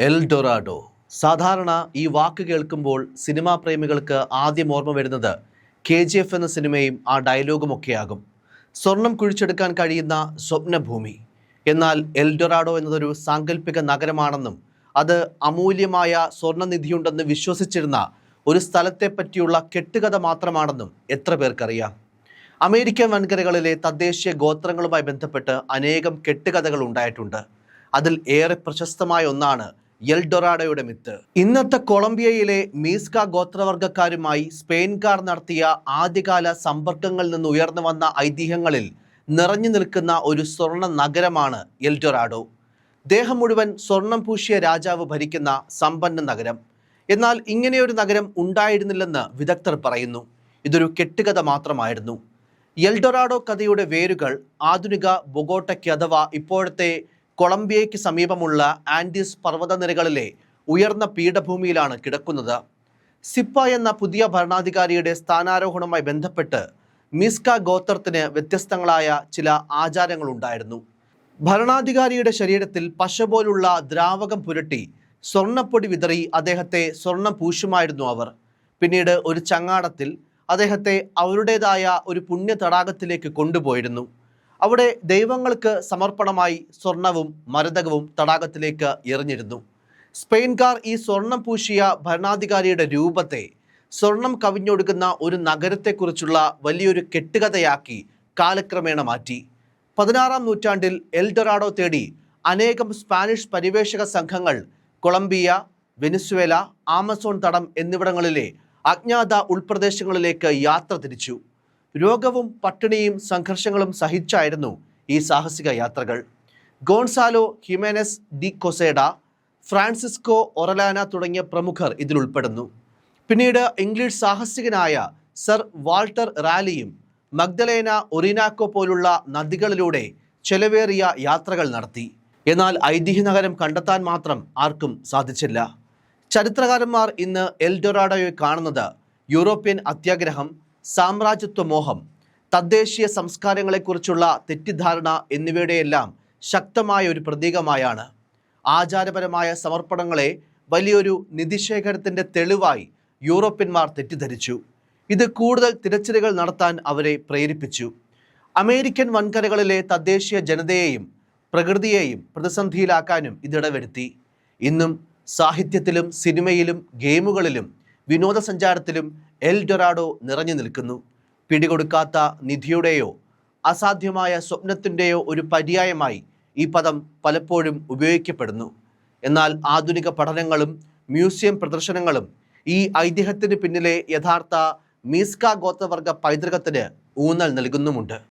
L Dorado. സാധാരണ ഈ വാക്ക് കേൾക്കുമ്പോൾ സിനിമാ പ്രേമികൾക്ക് ആദ്യം ഓർമ്മ വരുന്നത് കെ ജി എഫ് എന്ന സിനിമയും ആ ഡയലോഗും ഒക്കെയാകും. സ്വർണം കുഴിച്ചെടുക്കാൻ കഴിയുന്ന സ്വപ്നഭൂമി. എന്നാൽ എൽ ഡൊറാഡോ എന്നതൊരു സാങ്കല്പിക നഗരമാണെന്നും അത് അമൂല്യമായ സ്വർണനിധിയുണ്ടെന്ന് വിശ്വസിച്ചിരുന്ന ഒരു സ്ഥലത്തെ പറ്റിയുള്ള കെട്ടുകഥ മാത്രമാണെന്നും എത്ര പേർക്കറിയാം. അമേരിക്കൻ വൻകരകളിലെ തദ്ദേശീയ ഗോത്രങ്ങളുമായി ബന്ധപ്പെട്ട് അനേകം കെട്ടുകഥകൾ ഉണ്ടായിട്ടുണ്ട്. അതിൽ ഏറെ പ്രശസ്തമായ ഒന്നാണ് എൽഡൊറാഡോയുടെ മിത്ത്. ഇന്നത്തെ കൊളംബിയയിലെ മീസ്ക ഗോത്രവർഗക്കാരുമായി സ്പെയിൻകാർ നടത്തിയ ആദ്യകാല സമ്പർക്കങ്ങളിൽ നിന്ന് ഉയർന്നു വന്ന ഐതിഹ്യങ്ങളിൽ നിറഞ്ഞു നിൽക്കുന്ന ഒരു സ്വർണ നഗരമാണ് എൽഡൊറാഡോ. ദേഹം മുഴുവൻ സ്വർണം പൂശിയ രാജാവ് ഭരിക്കുന്ന സമ്പന്ന നഗരം. എന്നാൽ ഇങ്ങനെയൊരു നഗരം ഉണ്ടായിരുന്നില്ലെന്ന് വിദഗ്ധർ പറയുന്നു. ഇതൊരു കെട്ടുകഥ മാത്രമായിരുന്നു. എൽഡൊറാഡോ കഥയുടെ വേരുകൾ ആധുനിക ബൊഗോട്ടയ്ക്ക് അഥവാ ഇപ്പോഴത്തെ കൊളംബിയയ്ക്ക് സമീപമുള്ള ആൻഡീസ് പർവതനിരകളിലെ ഉയർന്ന പീഠഭൂമിയിലാണ് കിടക്കുന്നത്. സിപ്പ എന്ന പുതിയ ഭരണാധികാരിയുടെ സ്ഥാനാരോഹണവുമായി ബന്ധപ്പെട്ട് മിസ്ക ഗോത്രത്തിന് വ്യത്യസ്തങ്ങളായ ചില ആചാരങ്ങളുണ്ടായിരുന്നു. ഭരണാധികാരിയുടെ ശരീരത്തിൽ പശ പോലുള്ള ദ്രാവകം പുരട്ടി സ്വർണപ്പൊടി വിതറി അദ്ദേഹത്തെ സ്വർണം പൂശുമായിരുന്നു അവർ. പിന്നീട് ഒരു ചങ്ങാടത്തിൽ അദ്ദേഹത്തെ അവരുടേതായ ഒരു പുണ്യ തടാകത്തിലേക്ക് കൊണ്ടുപോയിരുന്നു. അവിടെ ദൈവങ്ങൾക്ക് സമർപ്പണമായി സ്വർണവും മരതകവും തടാകത്തിലേക്ക് എറിഞ്ഞിരുന്നു. സ്പെയിൻകാർ ഈ സ്വർണം പൂശിയ ഭരണാധികാരിയുടെ രൂപത്തെ സ്വർണം കവിഞ്ഞൊടുക്കുന്ന ഒരു നഗരത്തെക്കുറിച്ചുള്ള വലിയൊരു കെട്ടുകഥയാക്കി കാലക്രമേണ മാറ്റി. പതിനാറാം നൂറ്റാണ്ടിൽ എൽഡൊറാഡോ തേടി അനേകം സ്പാനിഷ് പരിവേഷക സംഘങ്ങൾ കൊളംബിയ വെനിസ്വേല ആമസോൺ തടം എന്നിവിടങ്ങളിലെ അജ്ഞാത ഉൾപ്രദേശങ്ങളിലേക്ക് യാത്ര തിരിച്ചു. രോഗവും പട്ടിണിയും സംഘർഷങ്ങളും സഹിച്ചായിരുന്നു ഈ സാഹസിക യാത്രകൾ. Gonzalo Jimenez de Quesada Francisco Orellana തുടങ്ങിയ പ്രമുഖർ ഇതിൽ ഉൾപ്പെടുന്നു പിന്നീട് ഇംഗ്ലീഷ് സാഹസികനായ സർ വാൾട്ടർ റാലിയും മഗ്ദലേന ഒറിനാക്കോ പോലുള്ള നദികളിലൂടെ ചെലവേറിയ യാത്രകൾ നടത്തി. എന്നാൽ ഐതിഹ്യ നഗരം കണ്ടെത്താൻ മാത്രം ആർക്കും സാധിച്ചില്ല. ചരിത്രകാരന്മാർ ഇന്ന് എൽഡൊറാഡോയെ കാണുന്നത് യൂറോപ്യൻ അത്യാഗ്രഹം സാമ്രാജ്യത്വ മോഹം തദ്ദേശീയ സംസ്കാരങ്ങളെക്കുറിച്ചുള്ള തെറ്റിദ്ധാരണ എന്നിവയുടെയെല്ലാം ശക്തമായ ഒരു പ്രതീകമായാണ്. ആചാരപരമായ സമർപ്പണങ്ങളെ വലിയൊരു നിധിശേഖരത്തിന്റെ തെളിവായി യൂറോപ്യന്മാർ തെറ്റിദ്ധരിച്ചു. ഇത് കൂടുതൽ തിരച്ചിലുകൾ നടത്താൻ അവരെ പ്രേരിപ്പിച്ചു. അമേരിക്കൻ വൻകരകളിലെ തദ്ദേശീയ ജനതയെയും പ്രകൃതിയെയും പ്രതിസന്ധിയിലാക്കാനും ഇതിടവരുത്തി. ഇന്നും സാഹിത്യത്തിലും സിനിമയിലും ഗെയിമുകളിലും വിനോദസഞ്ചാരത്തിലും എൽ ഡൊറാഡോ നിറഞ്ഞു നിൽക്കുന്നു. പിടികൊടുക്കാത്ത നിധിയുടെയോ അസാധ്യമായ സ്വപ്നത്തിന്റെയോ ഒരു പര്യായമായി ഈ പദം പലപ്പോഴും ഉപയോഗിക്കപ്പെടുന്നു. എന്നാൽ ആധുനിക പഠനങ്ങളും മ്യൂസിയം പ്രദർശനങ്ങളും ഈ ഐതിഹ്യത്തിന് പിന്നിലെ യഥാർത്ഥ മീസ്ക ഗോത്രവർഗ പൈതൃകത്തിന് ഊന്നൽ നൽകുന്നുമുണ്ട്.